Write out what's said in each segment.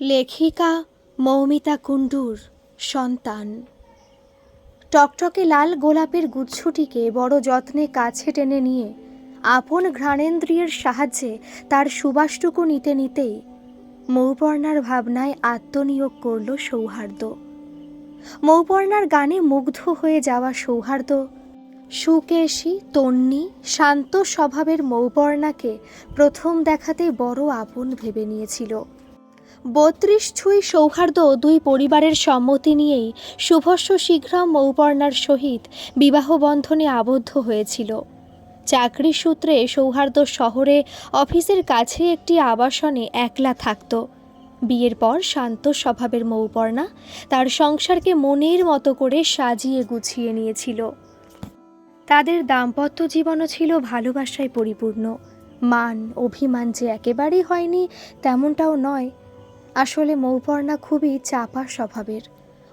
লেখিকা মৌমিতা কুণ্ডুর সন্তান। টকটকে লাল গোলাপের গুচ্ছটিকে বড় যত্নে কাছে টেনে নিয়ে আপন ঘ্রাণেন্দ্রিয়ের সাহায্যে তার সুবাসটুকু নিতে নিতেই মৌপর্ণার ভাবনায় আত্মনিয়োগ করল সৌহার্দ্য। মৌপর্ণার গানে মুগ্ধ হয়ে যাওয়া সৌহার্দ্য সুকেশী, তন্নি শান্ত স্বভাবের মৌপর্ণাকে প্রথম দেখাতেই বড় আপন ভেবে নিয়েছিল। বত্রিশ ছুঁই সৌহার্দ্য দুই পরিবারের সম্মতি নিয়েই শুভস্য শীঘ্রম মৌপর্ণার সহিত বিবাহ বন্ধনে আবদ্ধ হয়েছিল। চাকরি সূত্রে সৌহার্দ্য শহরে অফিসের কাছে একটি আবাসনে একলা থাকত। বিয়ের পর শান্ত স্বভাবের মৌপর্ণা তার সংসারকে মনের মতো করে সাজিয়ে গুছিয়ে নিয়েছিল। তাদের দাম্পত্য জীবনও ছিল ভালোবাসায় পরিপূর্ণ। মান, অভিমান যে একেবারেই হয়নি, তেমনটাও নয় আসলে মৌপর্ণা খুবই চাপা স্বভাবের।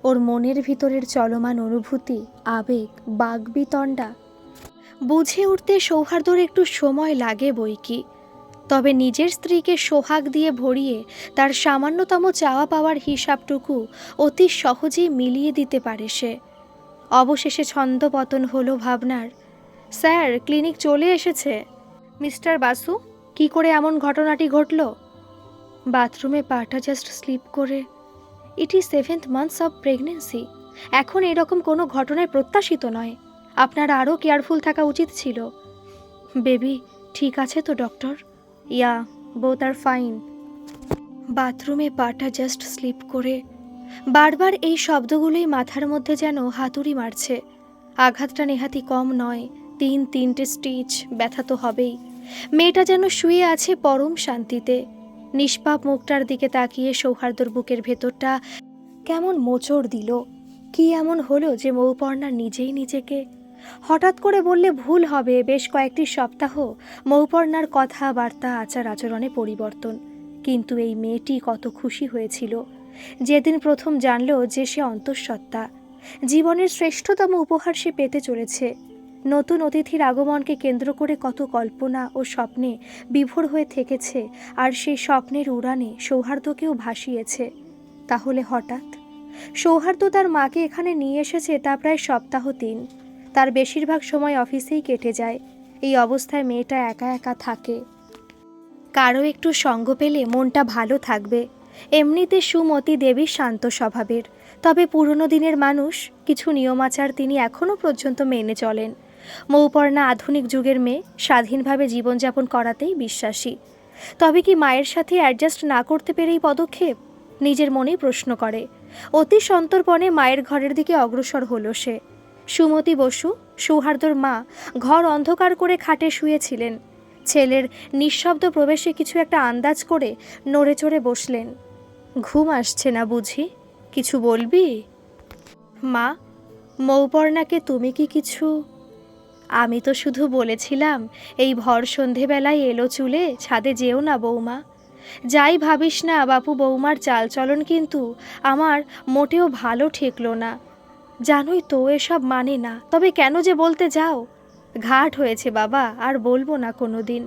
ওর মনের ভিতরের চলমান অনুভূতি, আবেগ, বাগবিতণ্ডা বুঝে উঠতে সৌহার্দ্যর একটু সময় লাগে বই কি তবে নিজের স্ত্রীকে সোহাগ দিয়ে ভরিয়ে তার সামান্যতম চাওয়া পাওয়ার হিসাবটুকু অতি সহজেই মিলিয়ে দিতে পারে সে। অবশেষে ছন্দপতন হলো ভাবনার। স্যার, ক্লিনিক চলে এসেছে। মিস্টার বাসু, কি করে এমন ঘটনাটি ঘটলো? বাথরুমে পাটা জাস্ট স্লিপ করে। It seventh months of pregnancy এখন এরকম কোনো ঘটনায় প্রত্যাশিত নয়। আপনার আরও কেয়ারফুল থাকা উচিত ছিল। বেবি ঠিক আছে তো doctor yeah both are fine বাথরুমে পাটা জাস্ট স্লিপ করে। বারবার এই শব্দগুলোই মাথার মধ্যে যেন হাতুড়ি মারছে। আঘাতটা নেহাতি কম নয়। তিন, তিনটে স্টিচ ব্যথা তো হবেই। মেয়েটা যেন শুয়ে আছে পরম শান্তিতে। নিষ্পাপ মুখটার দিকে তাকিয়ে সৌহার্দ্যর বুকের ভেতরটা কেমন মোচড় দিল। কি এমন হলো যে মৌপর্ণা নিজেই নিজেকে? হঠাৎ করে বললে ভুল হবে, বেশ কয়েকটি সপ্তাহ মৌপর্ণার কথাবার্তা আচার আচরণে পরিবর্তন। কিন্তু এই মেয়েটি কত খুশি হয়েছিল। যেদিন প্রথম জানল যে সে অন্তঃসত্ত্বা। জীবনের শ্রেষ্ঠতম উপহার সে পেতে চলেছে। নতুন অতিথির আগমনকে কেন্দ্র করে কত কল্পনা ও স্বপ্নে বিভোর হয়ে থেকেছে, আর সেই স্বপ্নের উড়ানে সৌহার্দ্যকেও ভাসিয়েছে। তাহলে হঠাৎ? সৌহার্দ্য তার মাকে এখানে নিয়ে এসেছে তা প্রায় সপ্তাহ তিন। তার বেশিরভাগ সময় অফিসেই কেটে যায়। এই অবস্থায় মেয়েটা একা একা থাকে। কারও একটু সঙ্গ পেলে মনটা ভালো থাকবে। এমনিতে সুমতি দেবী শান্ত স্বভাবের। তবে পুরনো দিনের মানুষ, কিছু নিয়মাচার তিনি এখনও পর্যন্ত মেনে চলেন। মৌপর্ণা আধুনিক যুগের মেয়ে, স্বাধীনভাবে জীবনযাপন করাতেই বিশ্বাসী। তবে কি মায়ের সাথে অ্যাডজাস্ট না করতে পেরেই পদক্ষেপ? নিজের মনেই প্রশ্ন করে। অতি সন্তর্পণে মায়ের ঘরের দিকে অগ্রসর হলো সে। সুমতি বসু সৌহার্দর মা, ঘর অন্ধকার করে খাটে শুয়েছিলেন। ছেলের নিঃশব্দ প্রবেশে কিছু একটা আন্দাজ করে নড়ে চড়ে বসলেন। ঘুম আসছে না বুঝি? কিছু বলবি? মা, মৌপর্ণাকে তুমি কি কিছু আমি তো শুধু বলেছিলাম, এই ভর সন্ধেবেলায় এলো চুলে, ছাদে যেও না বৌমা। যাই ভাবিস না বাপু বৌমার চালচলন কিন্তু আমার মোটেও ভালো ঠেকলো না। জানোই তো এসব মানে না, তবে কেন যে বলতে যাও? ঘাট হয়েছে বাবা, আর বলব না কোনো দিন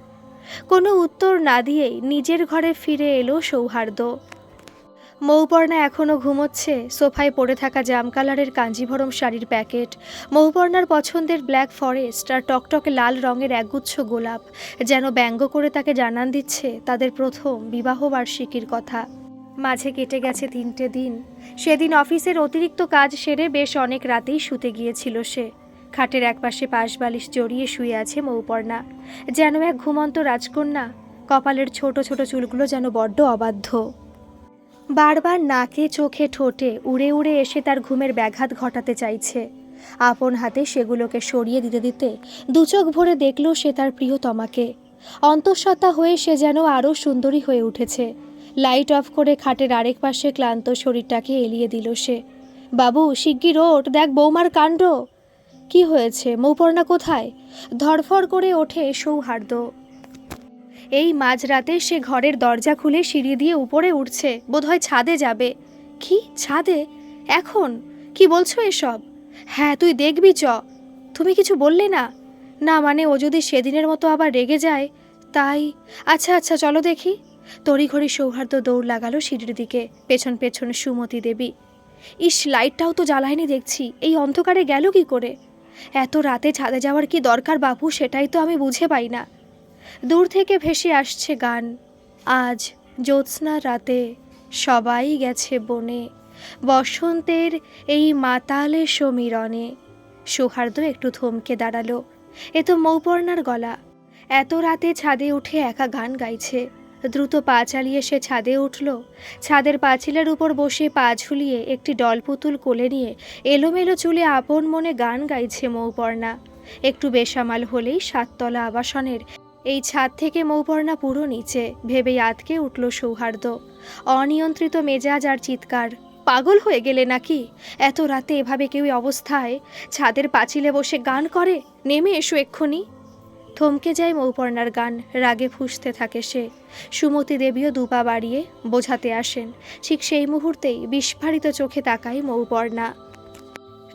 কোনো উত্তর না দিয়েই নিজের ঘরে ফিরে এলো সৌহার্দ্য। মৌপর্ণা এখনও ঘুমোচ্ছে। সোফায় পড়ে থাকা জাম কালারের কাঞ্জিভরম শাড়ির প্যাকেট। মৌপর্ণার পছন্দের ব্ল্যাক ফরেস্ট আর টকটকে লাল রঙের একগুচ্ছ গোলাপ। যেন ব্যঙ্গ করে তাকে জানান দিচ্ছে তাদের প্রথম বিবাহবার্ষিকীর কথা। মাঝে কেটে গেছে তিনটে দিন। সেদিন অফিসের অতিরিক্ত কাজ সেরে বেশ অনেক রাতেই শুতে গিয়েছিল সে। খাটের একপাশে পাশ বালিশ জড়িয়ে শুয়ে আছে মৌপর্ণা যেন এক ঘুমন্ত রাজকন্যা। কপালের ছোট ছোট চুলগুলো যেন বড্ড অবাধ্য। বারবার নাকে, চোখে, ঠোঁটে উড়ে উড়ে এসে তার ঘুমের ব্যাঘাত ঘটাতে চাইছে। আপন হাতে সেগুলোকে সরিয়ে দিতে দিতে দুচোখ ভরে দেখল সে তার প্রিয়তমাকে। অন্তঃসত্ত্বা হয়ে সে যেন আরও সুন্দরী হয়ে উঠেছে। লাইট অফ করে খাটের আরেক পাশে ক্লান্ত শরীরটাকে এলিয়ে দিল সে। বাবু, শিগগির ওঠ, দেখ বৌমার কাণ্ড! কি হয়েছে? মৌপর্ণা কোথায়? ধরফর করে ওঠে সৌহার্দ্য। এই মাঝরাতে সে ঘরের দরজা খুলে সিঁড়ি দিয়ে উপরে উঠছে। বোধহয় ছাদে যাবে। কি? ছাদে? এখন? কি বলছো এসব? হ্যাঁ তুই দেখবি চ। তুমি কিছু বললে না? না মানে ও যদি সেদিনের মতো আবার রেগে যায়? তাই? আচ্ছা আচ্ছা চলো দেখি। তড়িঘড়ি সৌহার্দ্য দৌড় লাগালো সিঁড়ির দিকে, পেছন পেছন সুমতি দেবী। ইস, লাইটটাও তো জ্বালায়নি দেখছি। এই অন্ধকারে গেল কি করে? এত রাতে ছাদে যাওয়ার কি দরকার বাপু, সেটাই তো আমি বুঝে পাই না। দূর থেকে ভেসে আসছে গান। আজ জ্যোৎস্নার রাতে সবাই গেছে বনে। বসন্তের এই মাতালে সমীরণে। সৌহার্দ্য একটু থমকে দাঁড়াল। এ তো মৌপর্ণার গলা। এত রাতে ছাদে উঠে একা গান গাইছে। দ্রুত পা চালিয়ে সে ছাদে উঠল। ছাদের পাঁচিলের উপর বসে পা ঝুলিয়ে একটি ডলপুতুল কোলে নিয়ে এলোমেলো চুলে আপন মনে গান গাইছে মৌপর্ণা। একটু বেসামাল হলেই সাততলা আবাসনের এই ছাদ থেকে মৌপর্ণা পুরো নিচে, ভেবেই আতকে উঠল সৌহার্দ্য। অনিয়ন্ত্রিত মেজাজ আর চিৎকার। পাগল হয়ে গেলে নাকি? এত রাতে এভাবে কেউ অবস্থায়? ছাদের পাঁচিলে বসে গান করে? নেমে এসো এক্ষুনি। থমকে যায় মৌপর্ণার গান, রাগে ফুঁসতে থাকে সে। সুমতি দেবীও দুপা বাড়িয়ে বোঝাতে আসেন। ঠিক সেই মুহূর্তেই বিস্ফারিত চোখে তাকায় মৌপর্ণা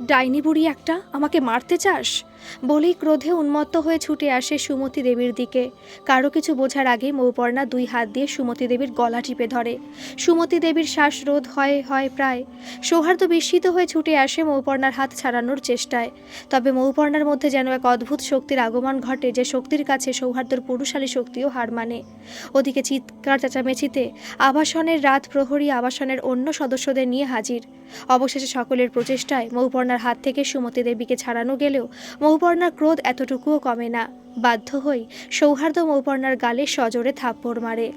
ডাইনি বুড়ি একটা, আমাকে মারতে চাস? বলেই ক্রোধে উন্মত্ত হয়ে ছুটে আসে সুমতি দেবীর দিকে। কারও কিছু বোঝার আগে মৌপর্ণা দুই হাত দিয়ে সুমতি দেবীর গলা টিপে ধরে। সুমতি দেবীর শ্বাসরোধ হয় হয় প্রায়। সৌহার্দ্য বিস্মিত হয়ে ছুটে আসে মৌপর্ণার হাত ছাড়ানোর চেষ্টায়। তবে মৌপর্ণার মধ্যে যেন এক অদ্ভুত শক্তির আগমন ঘটে যে শক্তির কাছে সৌহার্দ্যর পুরুষালী শক্তিও হার মানে। ওদিকে চিৎকার চেঁচামেচিতে আবাসনের রাত প্রহরী আবাসনের অন্য সদস্যদের নিয়ে হাজির। অবশেষে সকলের প্রচেষ্টায় মৌপর্ণার হাত থেকে সুমতি দেবীকে ছাড়ানো গেলেও মৌপর্ণার ক্রোধ এতটুকুও কমে না। বাধ্য হই সৌহার্দ্য মৌপর্ণার গালে সজোরে থাপ্পড় মারে।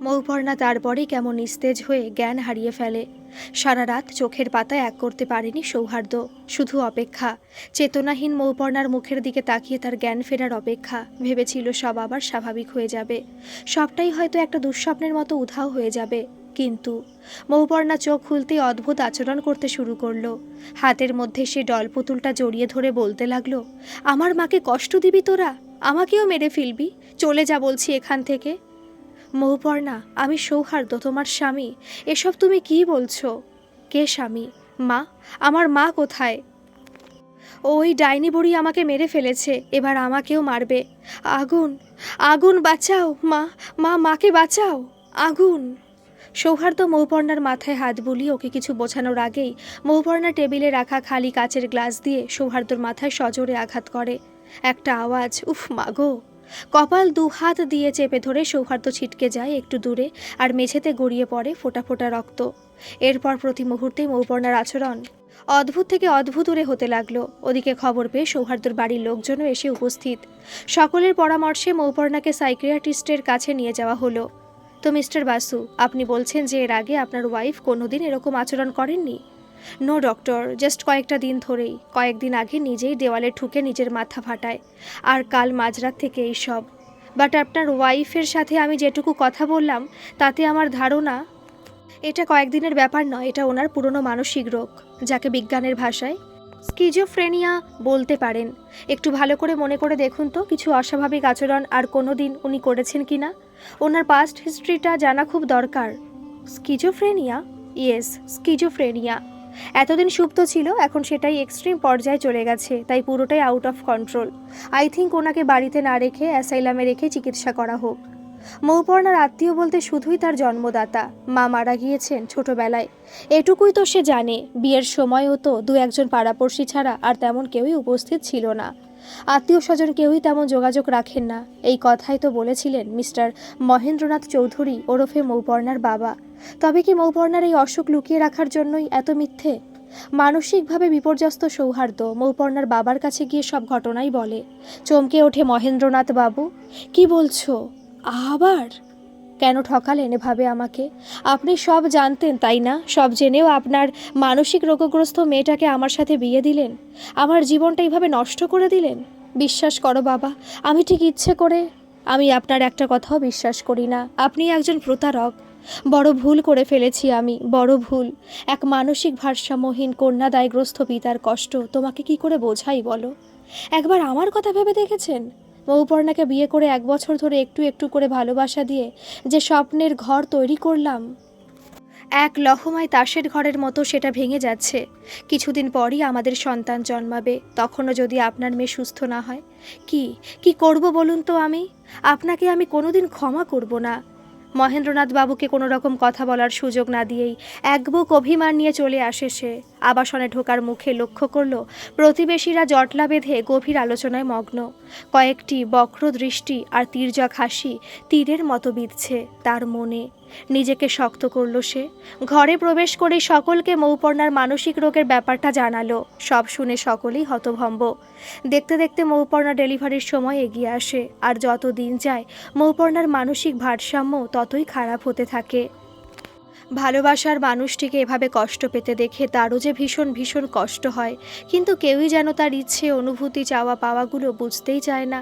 মৌপর্ণা তারপরেই কেমন নিস্তেজ হয়ে জ্ঞান হারিয়ে ফেলে। সারা রাত চোখের পাতায় এক করতে পারেনি সৌহার্দ্য, শুধু অপেক্ষা। চেতনাহীন মৌপর্ণার মুখের দিকে তাকিয়ে তার জ্ঞান ফেরার অপেক্ষা। ভেবেছিল সব আবার স্বাভাবিক হয়ে যাবে। সবটাই হয়তো একটা দুঃস্বপ্নের মতো উধাও হয়ে যাবে। কিন্তু মৌপর্ণা চোখ খুলতেই অদ্ভুত আচরণ করতে শুরু করল। হাতের মধ্যে সে ডল পুতুলটা জড়িয়ে ধরে বলতে লাগল, আমার মাকে কষ্ট দিবি তোরা? আমাকেও মেরে ফেলবি? চলে যা বলছি এখান থেকে। মৌপর্ণা আমি সৌহার্দ্য, তোমার স্বামী। এসব তুমি কি বলছো? কে স্বামী? মা? আমার মা কোথায়? ওই ডাইনি বুড়ি আমাকে মেরে ফেলেছে, এবার আমাকেও মারবে। আগুন আগুন বাঁচাও, মা মা, মাকে বাঁচাও, আগুন। সৌহার্দ্য মৌপর্ণার মাথায় হাত বুলিয়ে ওকে কিছু বোঝানোর আগেই মৌপর্ণা টেবিলে রাখা খালি কাচের গ্লাস দিয়ে সৌহার্দ্যর মাথায় সজোরে আঘাত করে। একটা আওয়াজ, উফ মাগো কপাল দু হাত দিয়ে চেপে ধরে সৌহার্দ্য ছিটকে যায় একটু দূরে আর মেঝেতে গড়িয়ে পড়ে ফোঁটা ফোঁটা রক্ত। এরপর প্রতি মুহূর্তে মৌপর্ণার আচরণ অদ্ভুত থেকে অদ্ভুতরে হতে লাগল। ওদিকে খবর পেয়ে সৌহার্দ্যর বাড়ির লোকজনও এসে উপস্থিত। সকলের পরামর্শে মৌপর্ণাকে সাইকিয়াট্রিস্টের কাছে নিয়ে যাওয়া হলো। তো মিস্টার বাসু, আপনি বলছেন যে এর আগে আপনার ওয়াইফ কোনোদিন এরকম আচরণ করেননি? নো, ডক্টর, জাস্ট কয়েকটা দিন ধরেই, কয়েকদিন আগে নিজেই দেওয়ালে ঠুকে নিজের মাথা ফাটায়, আর কাল মাঝরাত থেকে এই সব। বাট আপনার ওয়াইফের সাথে আমি যেটুকু কথা বললাম, তাতে আমার ধারণা, এটা কয়েকদিনের ব্যাপার নয়, এটা ওনার পুরনো মানসিক রোগ, যাকে বিজ্ঞানের ভাষায় স্কিজোফ্রেনিয়া বলতে পারেন। একটু ভালো করে মনে করে দেখুন তো কিছু অস্বাভাবিক আচরণ আর কোনো দিন উনি করেছেন কি না ওনার পাস্ট হিস্ট্রিটা জানা খুব দরকার। স্কিজোফ্রেনিয়া? Yes schizophrenia. এতদিন সুপ্ত ছিল, এখন সেটাই এক্সট্রিম পর্যায়ে চলে গেছে, তাই পুরোটাই out of control I think ওনাকে বাড়িতে না রেখে অ্যাসাইলামে রেখে চিকিৎসা করা হোক। মৌপর্ণার আত্মীয় বলতে শুধুই তার জন্মদাতা। মা মারা গিয়েছেন ছোটবেলায়। এটুকুই তো সে জানে, বিয়ের সময়ও তো দু একজন পাড়াপড়শি ছাড়া আর তেমন কেউই উপস্থিত ছিল না। আত্মীয় স্বজন কেউই তেমন যোগাযোগ রাখেন না। এই কথাই তো বলেছিলেন মিস্টার মহেন্দ্রনাথ চৌধুরী ওরফে মৌপর্ণার বাবা। তবে কি মৌপর্ণার এই অসুখ লুকিয়ে রাখার জন্যই এত মিথ্যে? মানসিকভাবে বিপর্যস্ত সৌহার্দ্য মৌপর্ণার বাবার কাছে গিয়ে সব ঘটনাই বলে। চমকে ওঠে মহেন্দ্রনাথ বাবু, কি বলছো? আবার? কেন ঠকালেন এভাবে আমাকে? আপনি সব জানতেন, তাই না? সব জেনেও আপনার মানসিক রোগগ্রস্ত মেয়েটাকে আমার সাথে বিয়ে দিলেন? আমার জীবনটা এইভাবে নষ্ট করে দিলেন? বিশ্বাস করো বাবা, আমি ঠিক ইচ্ছে করে, আমি আপনার একটা কথাও বিশ্বাস করি না। আপনি একজন প্রতারক। বড় ভুল করে ফেলেছি আমি, বড় ভুল। এক মানসিক ভারসাম্যহীন কন্যাদায়গ্রস্ত পিতার কষ্ট, তোমাকে কি করে বোঝাই বলো? একবার আমার কথা ভেবে দেখেছেন? মৌপর্ণাকে বিয়ে করে এক বছর ধরে একটু একটু করে ভালোবাসা দিয়ে যে স্বপ্নের ঘর তৈরি করলাম। এক লহমায় তাসের ঘরের মতো সেটা ভেঙে যাচ্ছে। কিছুদিন পরই আমাদের সন্তান জন্মাবে, তখনও যদি আপনার মেয়ে সুস্থ না হয়। কি কি করব বলুন তো আমি? আপনাকে আমি কোনোদিন ক্ষমা করব না। মহেন্দ্রনাথ বাবুকে কোনো রকম কথা বলার সুযোগ না দিয়েই এক বুক অভিমান নিয়ে চলে আসে সে। আবাসনে ঢোকার মুখে লক্ষ্য করল, প্রতিবেশীরা জটলা বেঁধে গভীর আলোচনায় মগ্ন। কয়েকটি বক্র দৃষ্টি আর তীর্যক হাসি তীরের মতো বিঁধছে তার মনে। নিজেকে শক্ত করল সে। ঘরে প্রবেশ করে সকলকে মৌপর্ণার মানসিক রোগের ব্যাপারটা জানালো। সব শুনে সকলেই হতভম্ব। দেখতে দেখতে মৌপর্ণা ডেলিভারির সময় এগিয়ে আসে আর যত দিন যায়, মৌপর্ণার মানসিক ভারসাম্য ততই খারাপ হতে থাকে। ভালোবাসার মানুষটিকে এভাবে কষ্ট পেতে দেখে তারও যে ভীষণ ভীষণ কষ্ট হয়, কিন্তু কেউই যেন তার ইচ্ছে, অনুভূতি, চাওয়া পাওয়াগুলো বুঝতেই চায় না।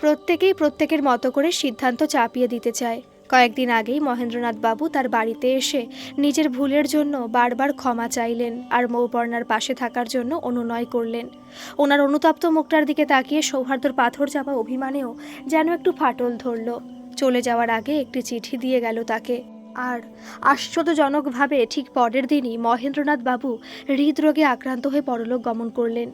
প্রত্যেকেই প্রত্যেকের মতো করে সিদ্ধান্ত চাপিয়ে দিতে চায়। কয়েকদিন আগেই মহেন্দ্রনাথ বাবু তার বাড়িতে এসে নিজের ভুলের জন্য বারবার ক্ষমা চাইলেন আর মৌপর্ণার পাশে থাকার জন্য অনুনয় করলেন। ওনার অনুতপ্ত মুখটার দিকে তাকিয়ে সৌহার্দ্যর পাথর চাপা অভিমানেও যেন একটু ফাটল ধরল। চলে যাওয়ার আগে একটি চিঠি দিয়ে গেল তাকে। আর আশ্চর্যজনকভাবে ঠিক পরের দিনই মহেন্দ্রনাথ বাবু হৃদরোগে আক্রান্ত হয়ে পরলোক গমন করলেন।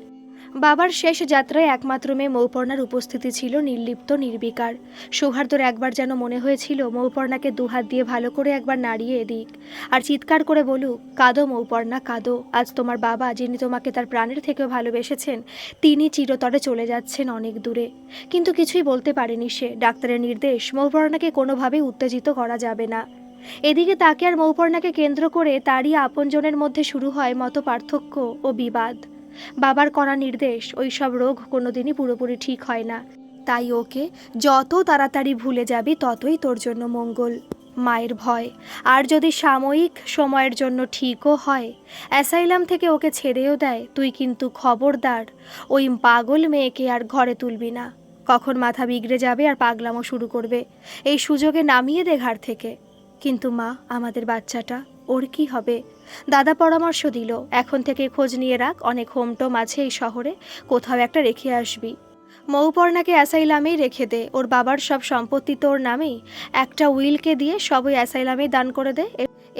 বাবার শেষ যাত্রায় একমাত্র মেয়ে মৌপর্ণার উপস্থিতি ছিল নির্লিপ্ত, নির্বিকার। সৌহার্দ্যর একবার যেন মনে হয়েছিল, মৌপর্ণাকে দুহাত দিয়ে ভালো করে একবার নাড়িয়ে দিক আর চিৎকার করে বলুক, কাঁদো মৌপর্ণা, কাঁদো। আজ তোমার বাবা, যিনি তোমাকে তার প্রাণের থেকেও ভালোবেসেছেন, তিনি চিরতরে চলে যাচ্ছেন অনেক দূরে। কিন্তু কিছুই বলতে পারেনি সে। ডাক্তারের নির্দেশ, মৌপর্ণাকে কোনোভাবেই উত্তেজিত করা যাবে না। এদিকে তাকে আর মৌপর্ণাকে কেন্দ্র করে তারই আপনজনের মধ্যে শুরু হয় মতো পার্থক্য ও বিবাদ। বাবার করা নির্দেশ, ওইসব রোগ কোনোদিনই পুরোপুরি ঠিক হয় না। তাই ওকে যত তাড়াতাড়ি ভুলে যাবি, ততই তোর জন্য মঙ্গল। মায়ের ভয়। আর যদি সাময়িক সময়ের জন্য ঠিকও হয়, অ্যাসাইলাম থেকে ওকে ছেড়েও দেয়, তুই কিন্তু খবরদার। ওই পাগল মেয়েকে আর ঘরে তুলবি না। কখন মাথা বিগড়ে যাবে আর পাগলামো শুরু করবে। এই সুযোগে নামিয়ে দে ঘাড় থেকে। কিন্তু মা, আমাদের বাচ্চাটা ওর কি হবে? দাদা পরামর্শ দিল, এখন থেকে খোঁজ নিয়ে রাখ, অনেক হোমটোম আছে এই শহরে, কোথাও একটা রেখে আসবি। মৌপর্ণাকে অ্যাসাইলামেই রেখে দে, ওর বাবার সব সম্পত্তি তোর নামেই। একটা উইলকে দিয়ে সব ওই অ্যাসাইলামেই দান করে দে,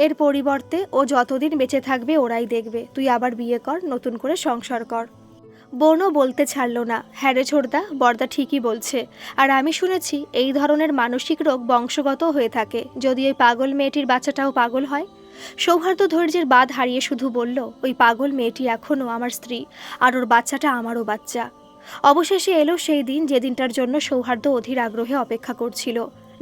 এর পরিবর্তে ও যতদিন বেঁচে থাকবে ওরাই দেখবে, তুই আবার বিয়ে কর, নতুন করে সংসার কর। বোনও বলতে ছাড়লো না হ্যাঁ রে ছোড়দা বর্দা ঠিকই বলছে। আর আমি শুনেছি, এই ধরনের মানসিক রোগ বংশগত হয়ে থাকে, যদি ওই পাগল মেয়েটির বাচ্চাটাও পাগল হয়। সৌহার্দ্য ধৈর্যের বাদ হারিয়ে শুধু বলল, ওই পাগল মেয়েটি এখনও আমার স্ত্রী, আর ওর বাচ্চাটা আমারও বাচ্চা। অবশেষে এলো সেই দিন যেদিনটার জন্য সৌহার্দ্য অধীর আগ্রহে অপেক্ষা করছিল।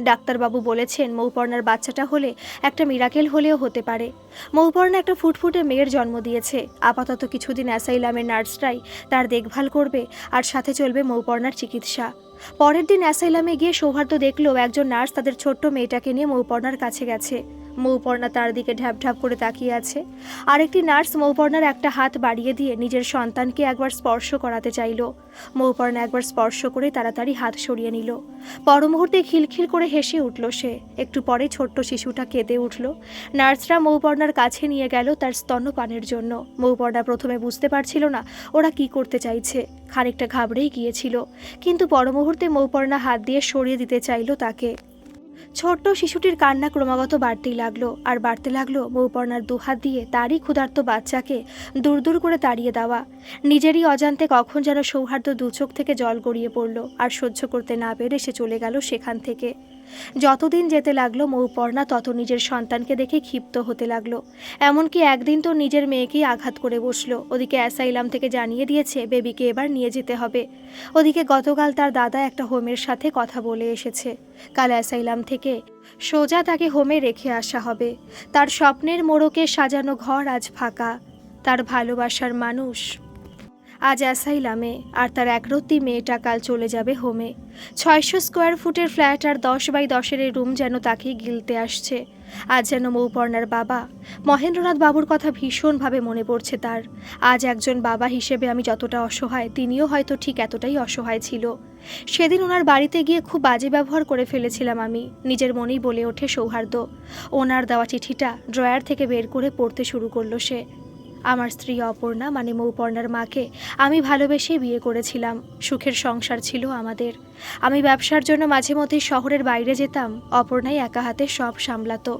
ডাক্তারবাবু বলেছেন, মৌপর্ণার বাচ্চাটা হলে একটা মিরাকেল হলেও হতে পারে। মৌপর্ণা একটা ফুটফুটে মেয়ের জন্ম দিয়েছে। আপাতত কিছুদিন অ্যাসাইলামের নার্সরাই তার দেখভাল করবে, আর সাথে চলবে মৌপর্ণার চিকিৎসা। পরের দিন অ্যাসাইলামে গিয়ে সৌহার্দ্য দেখল, একজন নার্স তাদের ছোট্ট মেয়েটাকে নিয়ে মৌপর্ণার কাছে গেছে। মৌপর্ণা তার দিকে ঢ্যাপ ঢ্যাপ করে তাকিয়ে আছে। আরেকটি নার্স মৌপর্ণার একটা হাত বাড়িয়ে দিয়ে নিজের সন্তানকে একবার স্পর্শ করাতে চাইল। মৌপর্ণা একবার স্পর্শ করে তাড়াতাড়ি হাত সরিয়ে নিল। পর মুহূর্তে খিলখিল করে হেসে উঠল সে। একটু পরে ছোট্ট শিশুটা কেঁদে উঠল। নার্সরা মৌপর্ণার কাছে নিয়ে গেল তার স্তন্যপানের জন্য। মৌপর্ণা প্রথমে বুঝতে পারছিল না ওরা কি করতে চাইছে। খানিকটা ঘাবড়েই গিয়েছিল। কিন্তু পর মুহূর্তে মৌপর্ণা হাত দিয়ে সরিয়ে দিতে চাইল তাকে। ছোট্ট শিশুটির কান্না ক্রমাগত বাড়তেই লাগল আর বাড়তে লাগল বৌপর্ণার দুহাত দিয়ে তারই ক্ষুধার্ত বাচ্চাকে দূর দূর করে তাড়িয়ে দেওয়া। নিজেরই অজান্তে কখন যেন সৌহার্দ্য দুচোখ থেকে জল গড়িয়ে পড়ল আর সহ্য করতে না পেরে সে চলে গেল সেখান থেকে। যতদিন যেতে লাগল, মৌপর্ণা তত নিজের সন্তানকে দেখে ক্ষিপ্ত হতে লাগল। এমনকি একদিন তো নিজের মেয়েকেই আঘাত করে বসল। ওদিকে অ্যাসাইলাম থেকে জানিয়ে দিয়েছে, বেবিকে এবার নিয়ে যেতে হবে। ওদিকে গতকাল তার দাদা একটা হোমের সাথে কথা বলে এসেছে। কাল অ্যাসাইলাম থেকে সোজা তাকে হোমে রেখে আসা হবে। তার স্বপ্নের মোড়কে সাজানো ঘর আজ ফাঁকা। তার ভালোবাসার মানুষ আজ অ্যাসাইলামে, আর তার একরত্তি মেয়েটা কাল চলে যাবে হোমে। ছয়শো স্কোয়ার ফুটের ফ্ল্যাট আর দশ বাই দশের এই রুম যেন তাকে গিলতে আসছে। আজ যেন মৌপর্ণার বাবা। মহেন্দ্রনাথ বাবুর কথা ভীষণভাবে মনে পড়ছে তার। আজ একজন বাবা হিসেবে আমি যতটা অসহায়, তিনিও হয়তো ঠিক এতটাই অসহায় ছিল। সেদিন ওনার বাড়িতে গিয়ে খুব বাজে ব্যবহার করে ফেলেছিলাম আমি, নিজের মনেই বলে ওঠে সৌহার্দ্য। ওনার দেওয়া চিঠিটা ড্রয়ার থেকে বের করে পড়তে শুরু করল সে। আমার স্ত্রী অপর্ণা মানে মৌপর্ণার মাকে, আমি ভালোবেসে বিয়ে করেছিলাম। সুখের সংসার ছিল আমাদের। আমি ব্যবসার জন্য মাঝে মধ্যে শহরের বাইরে যেতাম, অপর্ণাই একা হাতে সব সামলাতো।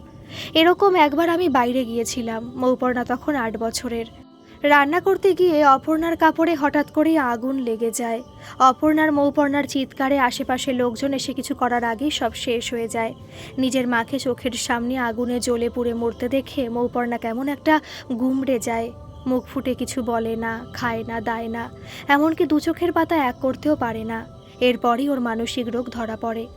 এরকম একবার আমি বাইরে গিয়েছিলাম, মৌপর্ণা তখন আট বছরের। রান্না করতে গিয়ে অপর্ণার কাপড়ে হঠাৎ করেই আগুন লেগে যায়। অপর্ণার মৌপর্ণার চিৎকারে আশেপাশে লোকজন এসে কিছু করার আগেই সব শেষ হয়ে যায়। নিজের মাকে চোখের সামনে আগুনে জ্বলে পুড়ে মরতে দেখে মৌপর্ণা কেমন একটা গুমড়ে যায়। মুখ ফুটে কিছু বলে না, খায় না, দায় না। এমনকি দু চোখের পাতা এক করতেও পারে না। এরপরই ওর মানসিক রোগ ধরা পড়ে।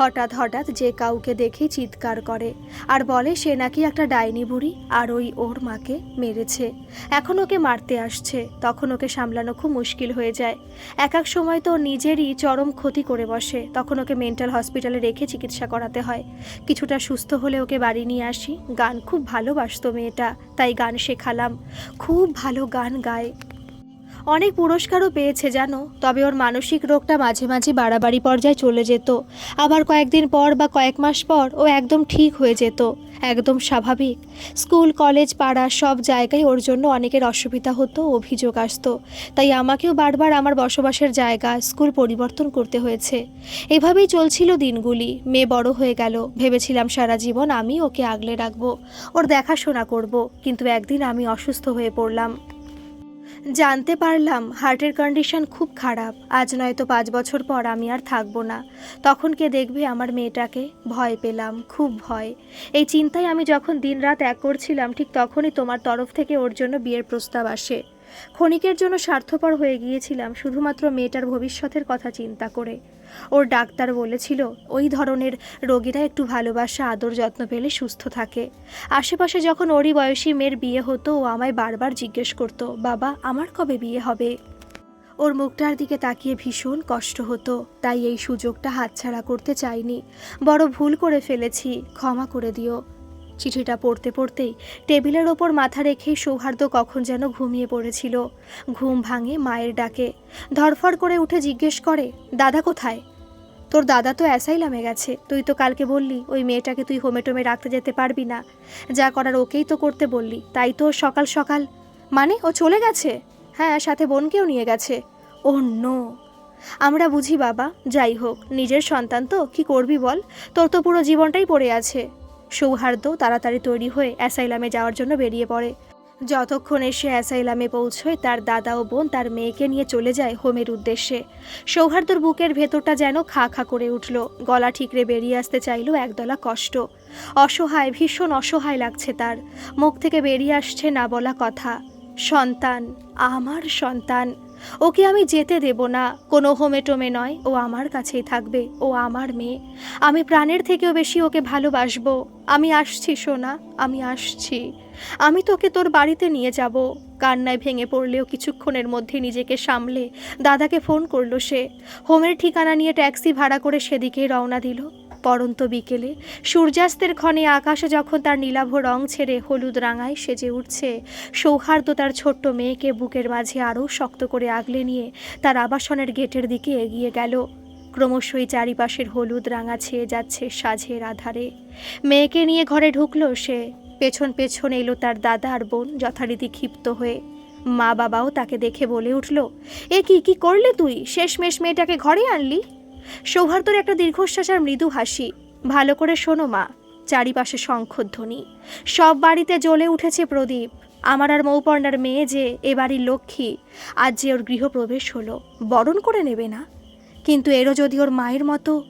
হঠাৎ হঠাৎ যে কাউকে দেখে চিৎকার করে। আর বলে, সে নাকি একটা ডাইনি বুড়ি, আর ওই ওর মাকে মেরেছে। এখন ওকে মারতে আসছে। তখন ওকে সামলানো খুব মুশকিল হয়ে যায়। এক এক সময় তো নিজেরই চরম ক্ষতি করে বসে। তখন ওকে মেন্টাল হসপিটালে রেখে চিকিৎসা করাতে হয়। কিছুটা সুস্থ হলে ওকে বাড়ি নিয়ে আসি। গান খুব ভালোবাসতো মেয়েটা, তাই গান শেখালাম। খুব ভালো গান গায়। অনেক পুরস্কারও পেয়েছে, জানো? তবে ওর মানসিক রোগটা মাঝে মাঝে বাড়াবাড়ি পর্যায়ে চলে যেত। আবার কয়েকদিন পর বা কয়েক মাস পর ও একদম ঠিক হয়ে যেত। একদম স্বাভাবিক। স্কুল, কলেজ, পাড়া সব জায়গায় ওর জন্য অনেকের অসুবিধা হতো, অভিযোগ আসতো। তাই আমাকেও বারবার আমার বসবাসের জায়গা, স্কুল পরিবর্তন করতে হয়েছে। এভাবেই চলছিল দিনগুলি। মেয়ে বড় হয়ে গেল। ভেবেছিলাম সারা জীবন আমি ওকে আগলে রাখব। ওর দেখাশোনা করব। কিন্তু একদিন আমি অসুস্থ হয়ে পড়লাম। জানতে পারলাম হার্টের কন্ডিশন খুব খারাপ। আজ নয়তো পাঁচ বছর পর আমি আর থাকব না। তখন কে দেখবে আমার মেয়েটাকে? ভয় পেলাম, খুব ভয়। এই চিন্তায় আমি যখন দিন রাত এক করছিলাম, ঠিক তখনই তোমার তরফ থেকে ওর জন্য বিয়ের প্রস্তাব আসে। ক্ষণিকের জন্য স্বার্থপর হয়ে গিয়েছিলাম, শুধুমাত্র মেয়েটার ভবিষ্যতের কথা চিন্তা করে। ওর ডাক্তার বলেছিল, ওই ধরনের রোগীরা একটু ভালোবাসা, আদর যত্ন পেলে সুস্থ থাকে। আশেপাশে যখন ওরই বয়সী মেয়ের বিয়ে হতো, ও আমায় বারবার জিজ্ঞেস করতো, বাবা, আমার কবে বিয়ে হবে? ওর মুখটার দিকে তাকিয়ে ভীষণ কষ্ট হতো, তাই এই সুযোগটা হাতছাড়া করতে চাইনি। বড় ভুল করে ফেলেছি, ক্ষমা করে দিও। চিঠিটা পড়তে পড়তেই টেবিলের ওপর মাথা রেখেই সৌহার্দ্য কখন যেন ঘুমিয়ে পড়েছিল। ঘুম ভাঙে মায়ের ডাকে। ধরফর করে উঠে জিজ্ঞেস করে, দাদা কোথায়? তোর দাদা তো অ্যাসাইলামে গেছে। তুই তো কালকে বললি, ওই মেয়েটাকে তুই হোমে টোমে রাখতে যেতে পারবি না। যা করার ওকেই তো করতে বললি। তাই তো সকাল সকাল মানে ও চলে গেছে? হ্যাঁ সাথে বোনকেও নিয়ে গেছে ও নো। আমরা বুঝি বাবা, যাই হোক। নিজের সন্তান তো, কি করবি বল? তোর তো পুরো জীবনটাই পড়ে আছে। সৌহার্দ্য তাড়াতাড়ি তৈরি হয়ে অ্যাসাইলামে যাওয়ার জন্য বেরিয়ে পড়ে। যতক্ষণ এসে অ্যাসাইলামে পৌঁছয়, তার দাদা ও বোন তার মেয়েকে নিয়ে চলে যায় হোমের উদ্দেশ্যে। সৌহার্দ্যর বুকের ভেতরটা যেন খা খা করে উঠল। গলা ঠিকরে বেরিয়ে আসতে চাইল একদলা কষ্ট। অসহায়, ভীষণ অসহায় লাগছে তার। মুখ থেকে বেরিয়ে আসছে না বলা কথা। সন্তান, আমার সন্তান, ওকে আমি যেতে দেব না। কোনো হোমে টোমে নয়, ও আমার কাছেই থাকবে, ও আমার মেয়ে। আমি প্রাণের থেকেও বেশি ওকে ভালোবাসবো। আমি আসছি, সোনা, আমি আসছি। আমি তোকে তোর বাড়িতে নিয়ে যাব। কান্নায় ভেঙে পড়লেও কিছুক্ষণের মধ্যে নিজেকে সামলে দাদাকে ফোন করল সে। হোমের ঠিকানা নিয়ে ট্যাক্সি ভাড়া করে সেদিকেই রওনা দিল। পরন্ত বিকেলে সূর্যাস্তের ক্ষণে আকাশে যখন তার নীলাভ রং ছেড়ে হলুদ রাঙায় সেজে উঠছে, সৌহার্দ্য তার ছোট্ট মেয়েকে বুকের মাঝে আরও শক্ত করে আগলে নিয়ে তার আবাসনের গেটের দিকে এগিয়ে গেল। ক্রমশই চারিপাশের হলুদ রাঙা ছেয়ে যাচ্ছে সাঝের আধারে। মেয়েকে নিয়ে ঘরে ঢুকলো সে। পেছন পেছন এলো তার দাদা আর বোন যথারীতি ক্ষিপ্ত হয়ে। মা বাবাও তাকে দেখে বলে উঠল, এ কি কি করলে তুই? শেষমেশ মেয়েটাকে ঘরে আনলি? সৌহার্দ্যর একটা দীর্ঘশ্বাস আর মৃদু হাসি। ভালো করে শোনো মা, চারিপাশে শঙ্খধ্বনি। সব বাড়িতে জ্বলে উঠেছে প্রদীপ। আমার আর মৌপর্ণার মেয়ে যে এ বাড়ির লক্ষ্মী, আজ যে ওর গৃহপ্রবেশ হলো, বরণ করে নেবে না? কিন্তু এরও যদি ওর মায়ের মতো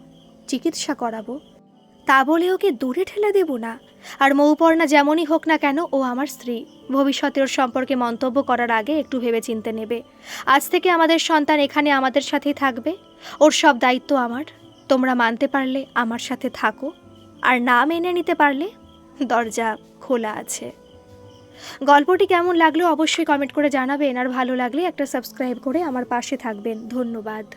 চিকিৎসা করাবো, তা বলে ওকে দূরে ঠেলে দেব না। আর মৌপর্ণা যেমনই হোক না কেন, ও আমার স্ত্রী। ভবিষ্যতে ওর সম্পর্কে মন্তব্য করার আগে একটু ভেবে চিনতে নেবে। আজ থেকে আমাদের সন্তান এখানে আমাদের সাথেই থাকবে। ওর সব দায়িত্ব আমার। তোমরা মানতে পারলে আমার সাথে থাকো। আর না মেনে নিতে পারলে দরজা খোলা আছে। গল্পটি কেমন লাগল অবশ্যই কমেন্ট করে জানাবেন। আর ভালো লাগলে একটা সাবস্ক্রাইব করে আমার পাশে থাকবেন। ধন্যবাদ।